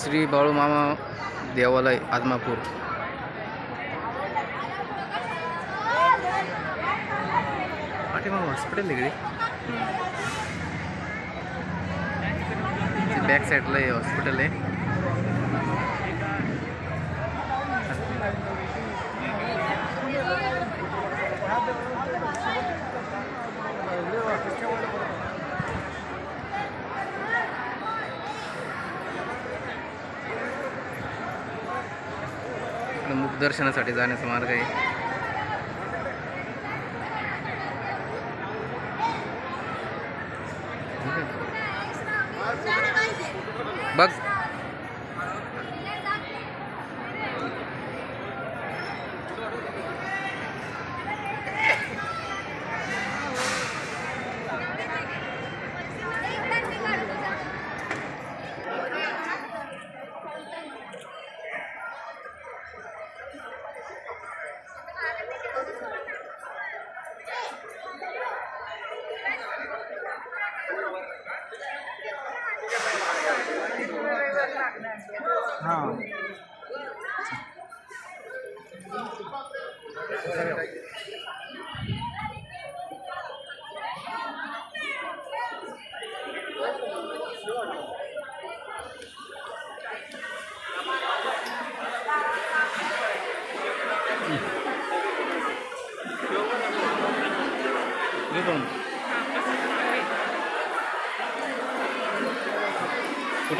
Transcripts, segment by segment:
श्री बाळूमामा देवालय आदमापूर. पाठीमागं हॉस्पिटल आहे इकडे. बॅक साईडला आहे हॉस्पिटल आहे इकडं मुख दर्शनासाठी जाण्याचा मार्ग आहे. बघ.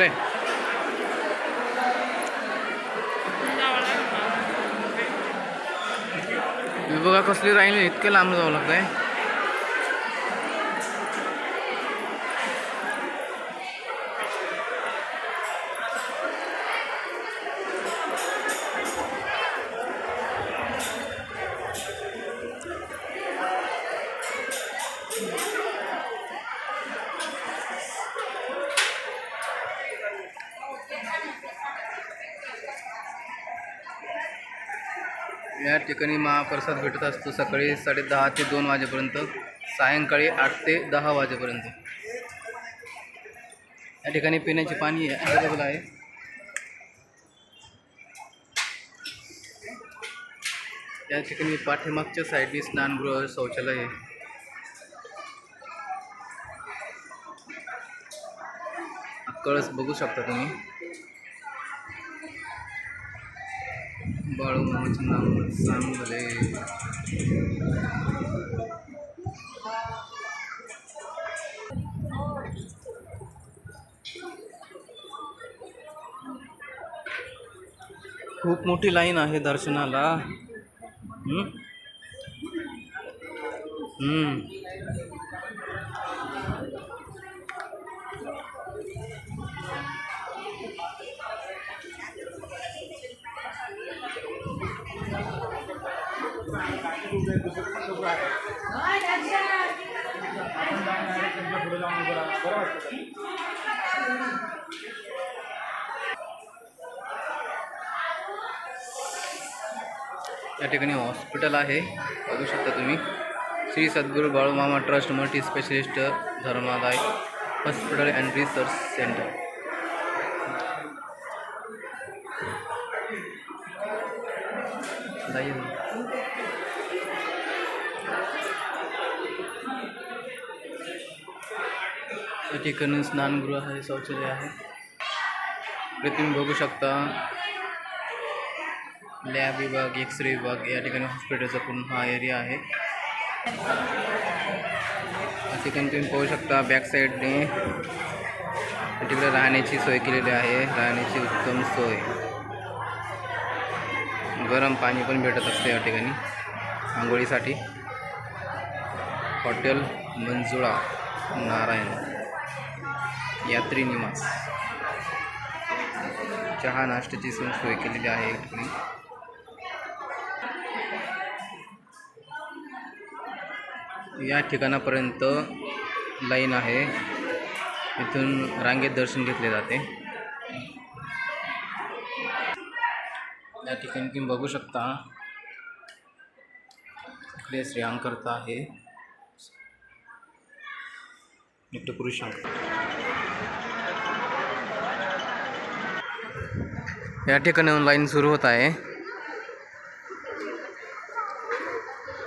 हे कोण कसली राहिली इतके लांब जावं लागतंय या ठिकाणी महाप्रसाद भेटत असतो सकाळी साडेदहा ते दोन वाजेपर्यंत सायंकाळी आठ ते दहा वाजेपर्यंत. या ठिकाणी पिण्याचे पाणी अवेलेबल आहे. या ठिकाणी पाठीमागच्या साईडनी स्नानगृह शौचालय आहे. कळस बघू शकता तुम्ही. बाळूमामाचे नाव चांगले खूप मोठी लाईन आहे दर्शनाला. हम्म? या ठिकाणी हॉस्पिटल आहे. बघू शकता तुम्ही. Shri Sadguru Balumama trust multi specialist धर्मादाय हॉस्पिटल अँड रिसर्च सेंटर. जाईल. या ठिकाणी स्नानगृह आहे शौचालय आहे. इकडे तुम्ही बघू शकता लॅब विभाग एक्स रे विभाग या ठिकाणी हॉस्पिटलचा पूर्ण हा एरिया आहे. या ठिकाणी तुम्ही पाहू शकता बॅक साईडने तिकडे राहण्याची सोय केलेली आहे. राहण्याची उत्तम सोय. गरम पाणी पण भेटत असते या ठिकाणी आंघोळीसाठी. हॉटेल मंजुळा नारायण. यात्री निवास. चहा नाश्त्याची पण सोय केलेली आहे या या ठिकाणापर्यंत लाईन आहे. इथून रांगेत दर्शन घेतले जाते. या ठिकाणी तुम्ही बघू शकता. इकडे श्रेयांकर्ता आहे. नित्य या ठिकाणी लाईन सुरू होत आहे.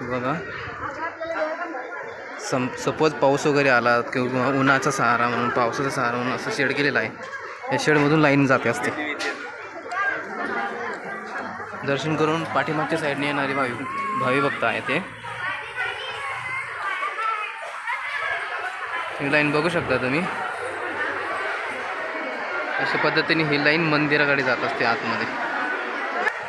बघा. सम सपोज पाऊस वगैरे आला किंवा उन्हाचा सहारा म्हणून पावसाचा सहारा म्हणून असं शेड केलेला आहे. या शेडमधून लाईन जाते असते. दर्शन करून पाठीमागच्या साईडने येणारे भावी भावी भक्त आहे ते. ही लाईन बघू शकता तुम्ही. अशा पद्धतीने ही लाईन मंदिराकडे जात असते आतमध्ये.